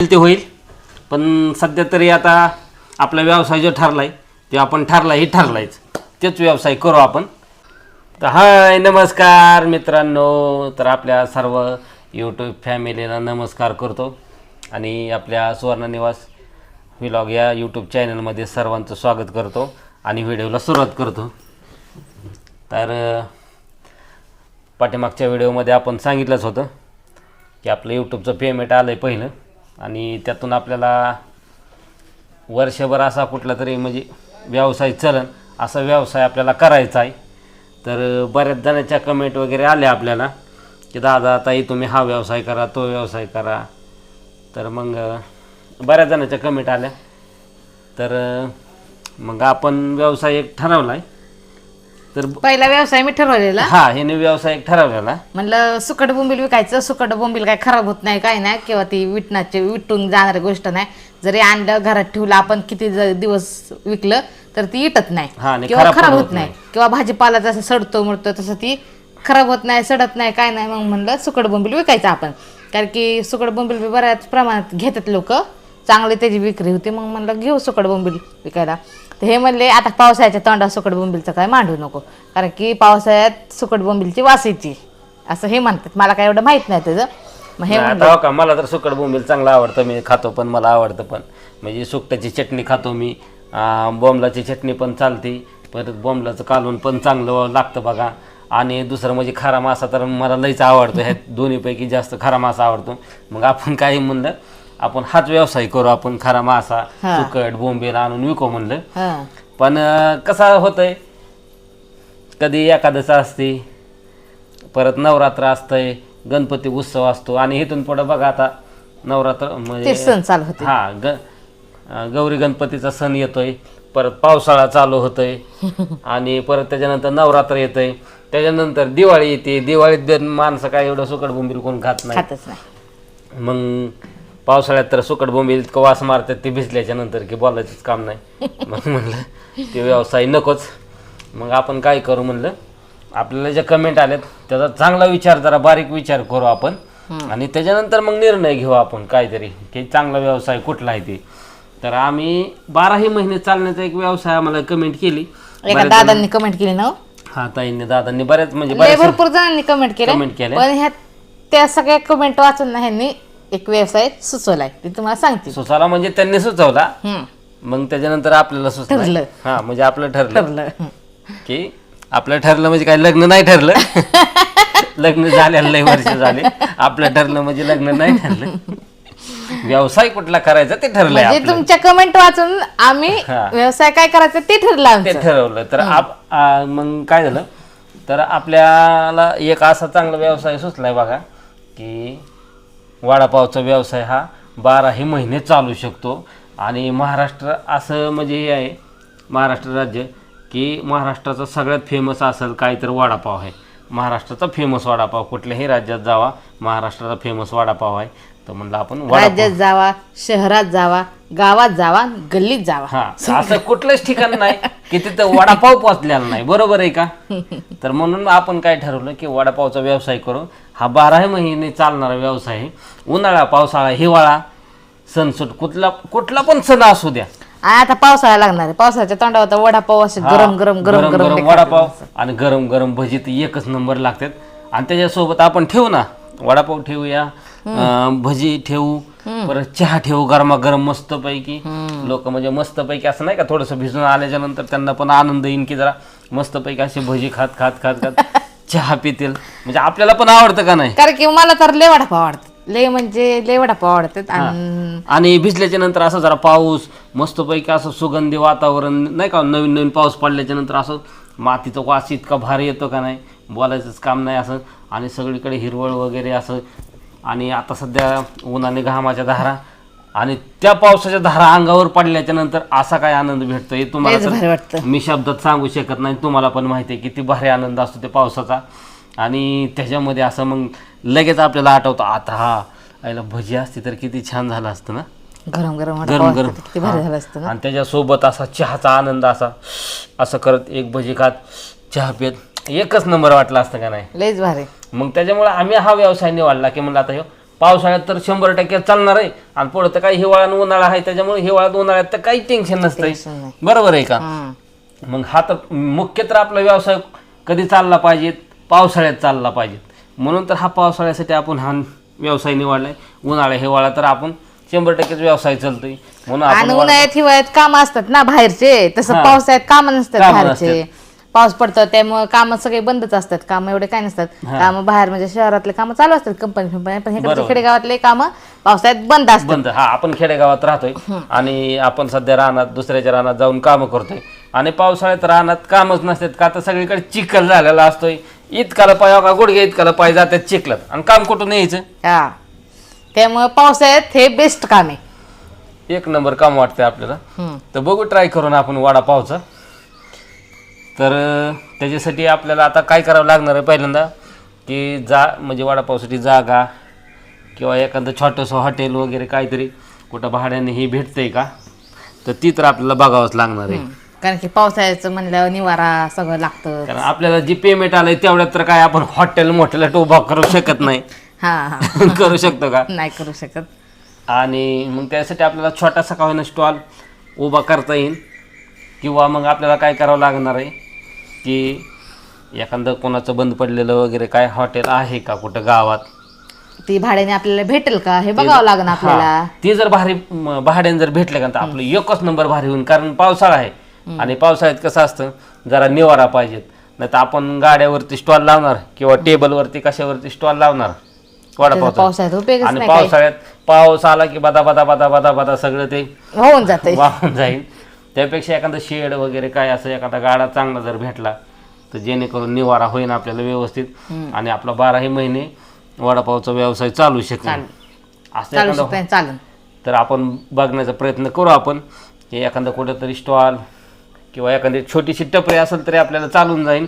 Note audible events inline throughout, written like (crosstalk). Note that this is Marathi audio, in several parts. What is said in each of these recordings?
ते होईल. पण सध्या तरी आता आपला व्यवसाय जो ठरला आहे तो आपण ठरला हे ठरलायच. तेच व्यवसाय करू आपण. तर हाय नमस्कार मित्रांनो. तर आपल्या सर्व यूट्यूब फॅमिलीला नमस्कार करतो. आणि आपल्या सुवर्ण निवास व्लॉग या यूट्यूब चॅनलमध्ये सर्वांचं स्वागत करतो आणि व्हिडिओला सुरुवात करतो. तर पाठीमागच्या व्हिडिओमध्ये आपण सांगितलंच होतं की आपलं यूट्यूबचं पेमेंट आलं आहे पहिलं. आणि त्यातून आपल्याला वर्षभर असा कुठला तरी म्हणजे व्यवसाय चलन असा व्यवसाय आपल्याला करायचा आहे. तर बऱ्याच जणांच्या कमेंट वगैरे आल्या आपल्याला की दादा ताई तुम्ही हा व्यवसाय करा तो व्यवसाय करा. तर मग बऱ्याच जणांच्या कमेंट आल्या. तर मग आपण व्यवसाय एक ठरवला आहे तर पहिला व्यवसाय मी ठरवलेला. हा हे व्यवसाय ठरवलेला. म्हणलं सुकट बोंबील विकायचं सुकट बोंबील काय खराब होत नाही काय नाही किंवा ती विटण्याची विटून जाणारी गोष्ट नाही. जरी आणलं घरात ठेवलं आपण किती ज- दिवस विकलं तर ती इटत हा, नाही आणि किंवा खराब पण खराब होत होत नाही. किंवा भाजीपाला जसं सडतो मुडतो तसं ती खराब होत नाही सडत नाही काय नाही. मग म्हणलं सुकट बोंबील विकायचं आपण. कारण की सुकट बोंबील बी बऱ्याच प्रमाणात घेतात लोक. चांगली त्याची विक्री होती मग म्हणलं घेऊ सुकट बोंबील विकायला. तर हे म्हणले आता पावसाळ्याच्या तोंडात सुकट बोंबीलचं काय मांडू नको. कारण की पावसाळ्यात सुकट बोंबीलची वास येते. असं हे म्हणतात. मला काय एवढं माहीत नाही त्याचं. मग हे नाही, म्हणलं आता हो का मला तर सुकट बोंबील चांगलं आवडतं मी खातो पण मला आवडतं पण. म्हणजे सुकटाची चटणी खातो मी बोंबलाची चटणी पण चालते परत बोंबलाचं कालवण पण चांगलं लागतं बघा. आणि दुसरं म्हणजे खारा मासा तर मला लईच आवडतो ह्यात दोन्हीपैकी जास्त खारा मासा आवडतो. मग आपण काही म्हणलं आपण हाच व्यवसाय करू आपण खारा मासा हा. सुकट बोंबील आणून विकू म्हणलं. हां. पण अं, कसं होतंय? कधी एकादश असते परत नवरात्र असतंय गणपती उत्सव असतो आणि इथून पुढं बघा आता नवरात्र ते म्हणजे सण चालू होते. हा ग अं, गौरी गणपतीचा सण येतोय परत पावसाळा चालू होतोय (laughs) आणि परत त्याच्यानंतर नवरात्र येतंय त्याच्यानंतर दिवाळी येते दिवाळीत बी माणसं काय एवढं सुकट बोंबील कोण खात नाही. खातच नाही. मग पावसाळ्यात तर सुकट बोंबील इतकं वास मारतात ते भिजल्याच्या नंतर की बोलायचंच काम नाही. (laughs) मग म्हणलं ते व्यवसाय नकोच. मग आपण काय करू म्हणलं आपल्याला जे कमेंट आलेत त्याचा चांगला विचार जरा बारीक विचार करू आपण. आणि त्याच्यानंतर मग निर्णय घेऊ आपण काहीतरी की चांगला व्यवसाय कुठला आहे ते. तर आम्ही बाराही महिने चालण्याचा एक व्यवसाय आम्हाला कमेंट केली. एका दादांनी कमेंट केली ना हो? हा ताईंनी दादांनी बऱ्याच म्हणजे लय बऱ्याच भरपूर जणांनी कमेंट केले Comment केलंय. पण ह्या त्या सगळ्या कमेंट वाचून ना ह्यांनी एक व्यवसाय सुचवलाय ते तुम्हाला सांगते सुचाला म्हणजे त्यांनी सुचवला. मग त्याच्यानंतर आपल्याला सुचलं. ठरलं. हा म्हणजे आपलं ठरलं. ठरलं. की आपलं ठरलं म्हणजे काय लग्न नाही ठरलं. (laughs) लग्न झालेलं लय वर्ष झाले. आपलं ठरलं म्हणजे लग्न नाही ठरलं. व्यवसाय कुठला करायचा ते ठरलंय म्हणजे आपलं. तुमच्या कमेंट वाचून आम्ही हा. व्यवसाय काय करायचं ते ठरलं ते आमचं ठरवलं. तर आप आ, मग काय झालं? तर आपल्याला एक असा चांगला व्यवसाय सुचलाय बघा की वडापावचा व्यवसाय हा बाराही महिने चालू शकतो. आणि महाराष्ट्र असं म्हणजे हे आहे महाराष्ट्र राज्य की महाराष्ट्राचा सगळ्यात फेमस असेल काय तर वडापाव आहे. महाराष्ट्राचा फेमस वडापाव कुठल्याही राज्यात जावा महाराष्ट्राचा फेमस वडापाव आहे. तर म्हणलं आपण वडापाव. राज्यात जावा शहरात जावा गावात जावा गल्लीत जावा. हा असं कुठलंच ठिकाण नाही की तिथं वडापाव पोचलेला नाही. बरोबर आहे का? तर म्हणून आपण काय ठरवलं की वडापावचा व्यवसाय करू. हा बाराही महिने चालणारा व्यवसाय आहे. उन्हाळा पावसाळा हिवाळा सणसूट कुठला कुठला पण सण असू द्या. आणि आता पावसाळा लागणार आहे. पावसाळ्याच्या तोंडावर वडापाव असे हा, गरम गरम गरम गरम. वडापाव आणि गरम गरम भजी तर एकच नंबर लागतात. आणि त्याच्यासोबत आपण ठेवू ना? वडापाव ठेवूया. अं, भजी ठेवू परत चहा ठेवू गरमागरम मस्त पैकी लोक म्हणजे मस्त पैकी असं नाही का थोडस भिजून आल्याच्यानंतर त्यांना पण आनंद येईन की जरा मस्त पैकी अशी भजी खात खात खात खात (laughs) चहा पितील. म्हणजे आपल्याला पण आवडतं का नाही? कारण की मला तर लय वडापाव आवडतात. लय म्हणजे लय वडापाव आवडतात आणि आणि भिजल्याच्या नंतर असं जरा पाऊस मस्तपैकी असं सुगंधी वातावरण नाही का नवीन नवीन पाऊस पडल्याच्या नंतर असं मातीचा वास इतका भारी येतो का नाही? बोलायचंच काम नाही असं. आणि सगळीकडे हिरवळ वगैरे असं आणि आता सध्या उन्हाने घामाच्या धारा आणि त्या पावसाच्या धारा अंगावर पडल्याच्या नंतर असा काय आनंद भेटतो हे तुम्हाला लयच भारी तर वाटतं. मी शब्दात सांगू शकत नाही. तुम्हाला पण माहिती आहे किती भारी आनंद असतो त्या पावसाचा. आणि त्याच्यामध्ये असं मग लगेच आपल्याला आठवतं आता हा आईला भजी असती तर किती छान झालं असतं ना? गरम गरम गरम गरम किती भारी झालं असतं ना? आणि त्याच्यासोबत असा चहाचा आनंद असा असं करत एक भजी खात चहा पित. एकच नंबर वाटला असतं का नाही? लयच भारी. मग त्याच्यामुळे आम्ही हा व्यवसाय निवडला की म्हणलं आता ह्यो पावसाळ्यात तर शंभर टक्के चालणार आहे. आणि पुढं तर काही हिवाळा आणि उन्हाळा आहे त्याच्यामुळे हिवाळ्यात उन्हाळ्यात तर काही टेन्शन नसतंय. नाही. बरोबर आहे का. मग हा तर मुख्य तर आपला व्यवसाय कधी चालला पाहिजे पावसाळ्यात चालला पाहिजे म्हणून तर हा पावसाळ्यासाठी आपण हा व्यवसाय निवडलाय. उन्हाळा हिवाळा तर आपण शंभर टक्केच व्यवसाय चालतोय. म्हणून आणि आपण उन्हाळ्यात हिवाळ्यात काम असतात ना बाहेरचे. तसं हा. पावसाळ्यात काम नसतात कामं बाहेरचे. पाऊस पडतो त्यामुळे काम सगळे बंदच असतात. काम एवढे काय नसतात. काम बाहेर म्हणजे शहरातले काम चालू असतात कंपनी कंपनी. पण बरोबर. खेडेगावातले काम पावसाळ्यात बंद असतात. बंद. हा आपण खेडेगावात राहतोय आणि आपण सध्या रानात दुसऱ्याच्या रानात जाऊन कामं करतोय. आणि पावसाळ्यात रानात कामच नसतात का? तर सगळीकडे चिखल झालेला असतोय. इतकाला पाय का गुडघे इतकाला पाय जातात चिखलात. आणि काम कुठून यायचं हा. त्यामुळे पावसाळ्यात हे बेस्ट काम आहे. एक नंबर काम वाटतंय आपल्याला. हम्म. तर बघू ट्राय करून आपण वडापावचं. तर त्याच्यासाठी आपल्याला आता काय करावं लागणार आहे पहिल्यांदा? की जा म्हणजे वडापावसाठी जागा किंवा एखादं छोटंसं हॉटेल वगैरे काहीतरी कुठं भाड्याने ही भेटतंय का? तर ती तर आपल्याला बघावंच लागणार आहे. कारण की पावसाळ्याचं म्हणल्यावर निवारा सगळं लागतं कारण आपल्याला जी पेमेंट आलंय तेवढ्यात तर काय आपण हॉटेल मोठ्याला उभा करू शकत नाही. (laughs) हा हा. (laughs) करू शकतो का? नाही करू शकत. आणि मग त्यासाठी आपल्याला छोटासा का होईना स्टॉल उभा करता येईल. किंवा मग आपल्याला काय करावं लागणार आहे? की एखादं कोणाचं बंद पडलेलं वगैरे काय हॉटेल आहे का कुठं गावात? ती भाड्याने आपल्याला भेटेल का? हे बघावं लागणार आपल्याला. हा. ती जर भारी म, भाड्याने जर भेटले का तर आपलं एकच नंबर भारी होईल कारण पावसाळा आहे. आणि पावसाळ्यात कसं असतं जरा निवारा पाहिजेत. नाही तर आपण गाड्यावरती स्टॉल लावणार किंवा टेबलवरती कशावरती स्टॉल लावणार? त्याचा वडापावचा पावसाळ्यात उपयोगच आणि नाही पावसाळ्यात पाऊस आला की बदा बदा बदा बदा बदा सगळं ते होऊन जाते वाहून जाईल. त्यापेक्षा एखादं शेड वगैरे काय असं एखादा गाडा चांगला जर भेटला तर जेणेकरून निवारा होईन आपल्याला व्यवस्थित आणि आपला बाराही महिने वडापावचा व्यवसाय चालू शकेल असं एखादं तर आपण बघण्याचा प्रयत्न करू आपण. की एखादं कुठेतरी स्टॉल किंवा एखादी छोटीशी टपरी असेल तरी आपल्याला चालून जाईल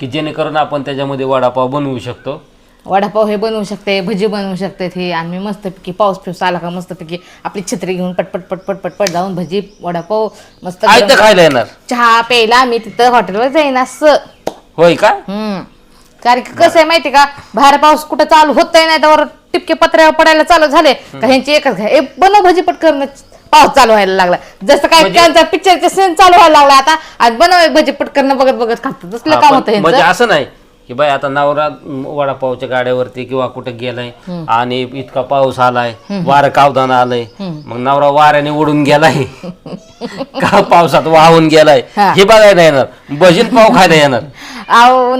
की जेणेकरून आपण त्याच्यामध्ये वडापाव बनवू शकतो. वडापाव हे बनवू शकते भजी बनवू शकते हे. आणि मी मस्तपैकी पाऊस पिऊस आला का मस्तपैकी आपली छत्री घेऊन पटपट पटपट पटपट जाऊन भजी वडापाव मस्त आयतं गरम- खायला येणार. चहा प्यायला मी तिथं हॉटेलवर जाईन असं. होय का? हम्म. कारण की कसं आहे माहिती का? बाहेर पाऊस कुठं चालू होत नाही त्यावर टिपके पत्र्यावर पडायला चालू झाले. का ह्यांची एकच घ्या ए बनव भजी पटकन. पाऊस चालू व्हायला लागला. जसं काय त्यांचा पिक्चरचे सीन चालू व्हायला लागला आता. आज बनव एक भजी पटकन बघत बघत खात तसलं काम होतं म्हणजे ह्यांचं असं नाही. की बाई आता नवरा वडापावच्या गाड्यावरती किंवा कुठे गेलाय आणि इतका पाऊस आलाय वारं कावदान आलंय मग नवरा वाऱ्याने उडून गेलाय. (laughs) का पावसात वाहून गेलाय? हा. बघायला येणार. भजीन पाव खायला येणार. अहो,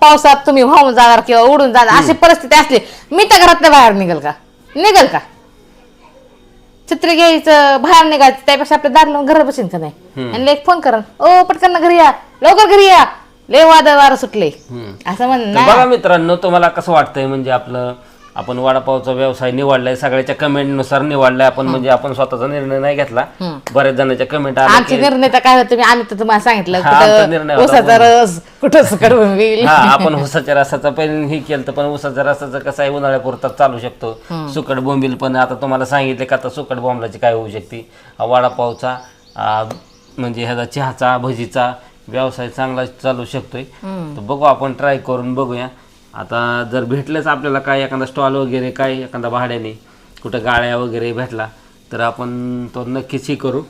पावसात तुम्ही वाहून जाणार किंवा उडून जाणार अशी परिस्थिती असली मी त्या घरातल्या बाहेर निघल का? निघल का? चित्र घ्यायचं बाहेर निघायचं त्यापेक्षा आपल्या दार लावून घरात बसेन का नाही आणि एक फोन करा. ओ पटकन ना घरी या. लवकर घरी या. लय वाद वारं सुटले असं म्हण तर ना बघा मित्रांनो तुम्हाला कसं वाटतंय? म्हणजे आपलं आपण वडापावचा व्यवसाय निवडलाय सगळ्याच्या कमेंटनुसार निवडलाय. आपण म्हणजे आपण स्वतःचा निर्णय नाही घेतला. बऱ्याच जणांच्या कमेंट आमचे निर्णय तर काय होते? आम्ही तर तुम्हाला सांगितलं कुठं होता उसाचा रस कुठं हा आपण उसाच्या रसाचा पण हे केलं पण उसाच्या रसाचं कसं आहे? उन्हाळ्यापुरता चालू शकतो. सुकट बोंबील पण आता तुम्हाला सांगितले का आता सुकट बोंबलाची काय होऊ शकते? वडापावचा म्हणजे ह्याचा चहाचा भजीचा व्यवसाय चांगला चालू शकतोय. तर बघू आपण ट्राय करून बघूया. आता जर भेटलंच आपल्याला काय एखादा स्टॉल वगैरे काय एखादा भाड्याने कुठं गाड्या वगैरे भेटला तर आपण तो नक्कीच हे करू.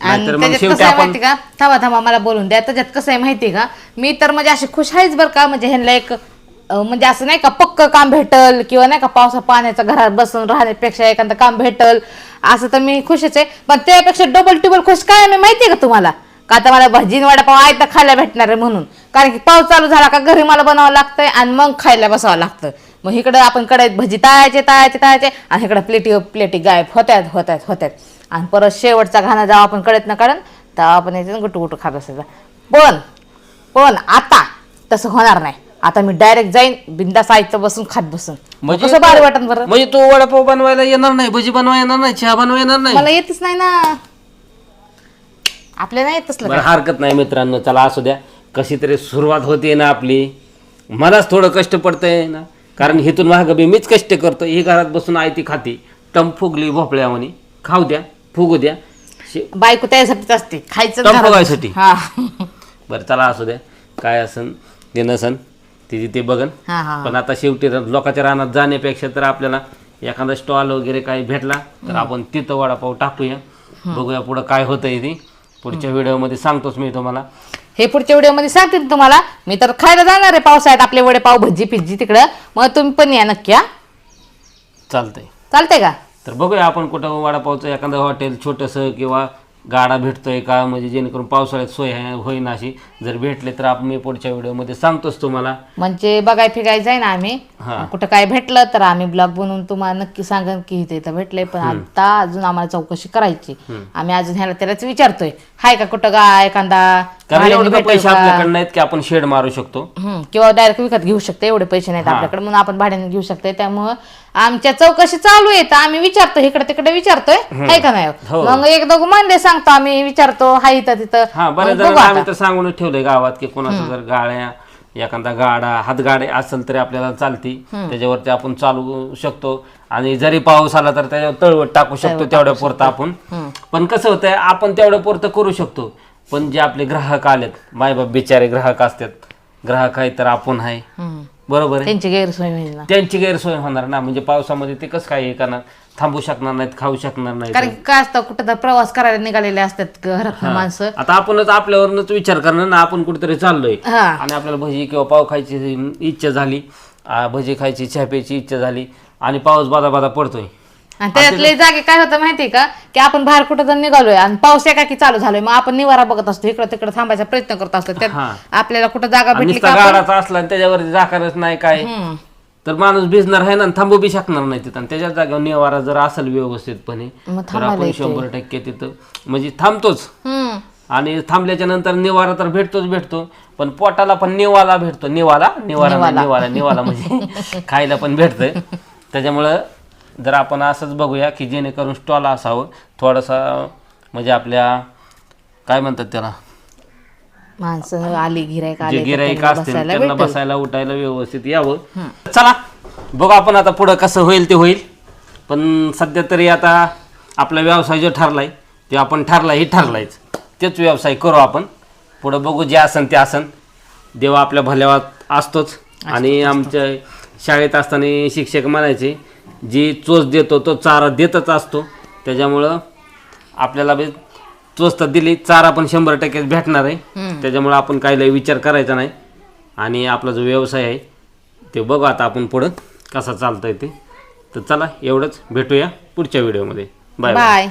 आणि नाहीतर मग त्याच्यात शेवटी कसं आहे आपण माहिती का? थांबा थांबा मला बोलून द्या. त्याच्यात कसं आहे माहिती का? मी तर म्हणजे अशी खुश आहेच बरं का म्हणजे ह्यांना एक अं, म्हणजे असं नाही का पक्क काम भेटल किंवा नाही का पावसा पाण्याचं घरात बसून राहण्यापेक्षा एखादं काम भेटल असं तर मी खुशच आहे. पण त्यापेक्षा डबल टिबल खुश काय आहे मी माहिती आहे का तुम्हाला? का आता मला भजी वडापाव आहे तर खायला भेटणार आहे म्हणून. कारण की पाऊस चालू झाला का घरी मला बनावं लागतंय आणि मग खायला बसावं लागतं. मग इकडं आपण कडाईत भजी ताळायचे ताळायचे ताळायचे आणि इकडं प्लेटी प्लेटी गायब होत्यात होत्यात होत्यात. आणि परत शेवटचा घाणा जेव्हा आपण कळत ना काढून तेव्हा आपण याच्यात गुटू गुटू खात बसायचा. पण पण आता तसं होणार नाही. आता मी डायरेक्ट जाईन बिंदा साहित्य बसून खात बसून. कसं भारी वाटन बरं? म्हणजे तो वडापाव बनवायला येणार नाही भजी बनवायला येणार नाही चहा बनवायला येणार नाही? मला येतच नाही ना. आपल्याला नाही येतच बरं हरकत नाही मित्रांनो चला असू द्या. कशी तरी सुरुवात होते ना आपली. मलाच थोडं कष्ट पडतंय ना. कारण हिथून महाग बी मीच कष्ट करतो ही घरात बसून आहे ती खाती. टम फुगली भोपळ्या म्हणे. खाऊ द्या फुगू द्या. शे- बायको त्यासाठीच असते. खायचं घरात. बघायसाठी. हा. बरं चला असू द्या. काय असन ते नसन. तिथे ते बघन. हा हा. पण आता शेवटी र- लोकांच्या रानात जाण्यापेक्षा तर आपल्याला एखादा स्टॉल वगैरे काही भेटला तर आपण तिथं वडापाव टाकूया. बघूया पुढं काय होतंय ते. पुढच्या व्हिडिओमध्ये सांगतोच मी तुम्हाला. हे पुढच्या व्हिडिओमध्ये सांगते तुम्हाला. मी तर खायला जाणार आहे पावसाळ्यात. आपले वडे पाव भजी पिज्जी तिकडं. मग तुम्ही पण या नक्की हा? चालतंय. चालतंय का? तर बघूया आपण कुठं वडापावचं एखादं हॉटेल छोटंसं किंवा गाडा भेटतोय का? म्हणजे जेणेकरून पावसाळ्यात सोय आहे- होईन अशी. जर भेटले तर आपण मी पुढच्या व्हिडिओमध्ये सांगतोच तुम्हाला. म्हणजे बघाय फिराय जाय ना आम्ही. हा. कुठं काय भेटलं तर आम्ही ब्लॉग बनवून तुम्हाला नक्की सांगन की इथे इथं भेटलंय. पण आता अजून आम्हाला चौकशी करायची. आम्ही अजून ह्याला त्यालाच विचारतोय. हाय का कुठं का एखादा कारण भाड्याने एवढे भेटेल पैसे का? आपल्याकडे नाहीत की आपण शेड मारू शकतो. हम्म, किंवा डायरेक्ट विकत घेऊ शकतो. एवढे पैसे नाहीत आपल्याकडे. म्हणून आपण भाड्याने घेऊ शकतो त्यामुळं आमच्या चौकशी चालू आहे तर आम्ही विचारतो इकडे तिकडे विचारतोय हाय का नाही? हो. मग एक दोघं मांडे सांगतो आम्ही विचारतो हाय इथं तिथं. हा मग बऱ्याच बघू जणांना आता. आम्ही तर सांगूनच ठेवलंय गावात की कोणाचं जर गाड्या एखादा गाडा हातगाडी असेल तरी आपल्याला चालती. त्याच्यावरती आपण चालू शकतो. आणि जरी पाऊस आला तर त्याच्यावर तळवट टाकू शकतो तेवढ्या पुरतं आपण. पण कसं होतंय आपण तेवढ्या पुरतं करू शकतो. पण जे आपले ग्राहक आलेत मायबाप बिचारे ग्राहक असतात. ग्राहक आहे तर आपण आहे. हम्म. बरोबर आहे. त्यांची गैरसोय होईल ना. त्यांची गैरसोय होणार ना. म्हणजे पावसामध्ये ते कसं काय हे करणार? थांबू शकणार नाहीत खाऊ शकणार नाहीत. कारण की काय असतं कुठं तर प्रवास करायला निघालेले असतात घरात माणसं. आता आपणच आपल्यावरच विचार करणार ना आपण कुठेतरी चाललोय. हा. आणि आपल्याला भजी किंवा पाव खायची इच्छा झाली आ, भजी खायची चहा प्यायची इच्छा झाली आणि पाऊस बादा बादा पडतोय. आणि त्याच्यातले जागे काय होतं माहितीये का? की आपण बाहेर कुठं जर निघालोय आणि पाऊस एका की चालू झालोय. मग आपण निवारा बघत असतो इकडं तिकडं थांबायचा प्रयत्न करत असतो. त्यात. आपल्याला कुठं जागा भेटली नुसता का आपण- गाडाचा असला आणि त्याच्यावरती जाकारच नाही काय? हम्म. तर माणूस भिजणार आहे ना आणि थांबू बी शकणार नाही तिथं. आणि त्याच्या जागेवर निवारा जर असेल व्यवस्थितपणे मग तर थांबायला आपण येतंय. शंभर टक्के तिथं म्हणजे थांबतोच. हम्म. आणि थांबल्याच्या नंतर निवारा तर भेटतोच भेटतो. पण पोटाला पण निवाला भेटतो. निवाला निवारा नाही, निवाला निवाला म्हणजे (laughs) खायला पण भेटतंय. त्याच्यामुळं जर आपण असंच बघूया की जेणेकरून स्टॉल असावं थोडासा म्हणजे आपल्या काय म्हणतात त्याला? माणसं आली गिरायक जे गिराईक असतील बसायला त्यांना. बसायला उठायला व्यवस्थित यावं. चला बघू आपण आता पुढं कसं होईल ते होईल. पण सध्या तरी आता आपला व्यवसाय जो ठरलाय ते आपण ठरलाय हे ठरलायच. तेच व्यवसाय करू आपण. पुढं बघू जे असन ते असन. देवा आपल्या भल्यावात असतोच. आणि आमच्या शाळेत असताना शिक्षक म्हणायचे जी चोच देतो तो चारा देतच असतो. त्याच्यामुळं आपल्याला बी चोच तर दिली चारा पण शंभर टक्के भेटणार आहे. त्याच्यामुळं आपण काही लय विचार करायचा नाही. आणि आपला जो व्यवसाय आहे ते बघू आता आपण पुढं कसा चालतंय ते. तर चला एवढंच. भेटूया पुढच्या व्हिडिओमध्ये. बाय. बाय.